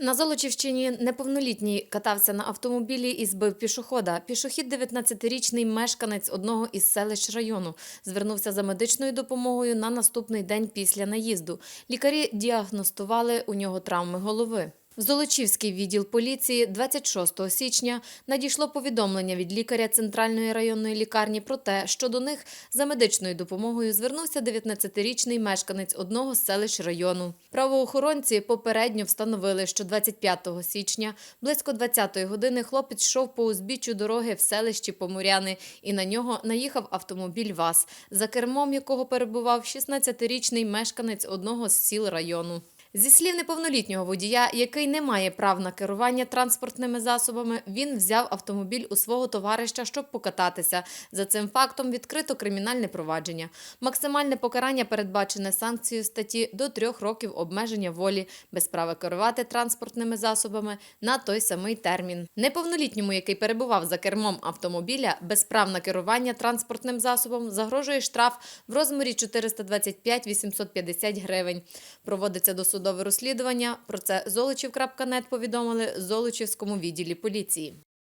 На Золочівщині неповнолітній катався на автомобілі і збив пішохода. Пішохід 19-річний мешканець одного із селищ району звернувся за медичною допомогою на наступний день після наїзду. Лікарі діагностували у нього травми голови. В Золочівський відділ поліції 26 січня надійшло повідомлення від лікаря Центральної районної лікарні про те, що до них за медичною допомогою звернувся 19-річний мешканець одного з селищ району. Правоохоронці попередньо встановили, що 25 січня близько 20-ї години хлопець йшов по узбіччю дороги в селищі Поморяни і на нього наїхав автомобіль ВАЗ, за кермом якого перебував 16-річний мешканець одного з сіл району. Зі слів неповнолітнього водія, який не має прав на керування транспортними засобами, він взяв автомобіль у свого товариша, щоб покататися. За цим фактом відкрито кримінальне провадження. Максимальне покарання передбачене санкцією статті до трьох років обмеження волі без права керувати транспортними засобами на той самий термін. Неповнолітньому, який перебував за кермом автомобіля, без прав на керування транспортним засобом загрожує штраф в розмірі 425-850 гривень. Проводиться досудове розслідування. Про це Золочів.нет повідомили Золочівському відділі поліції.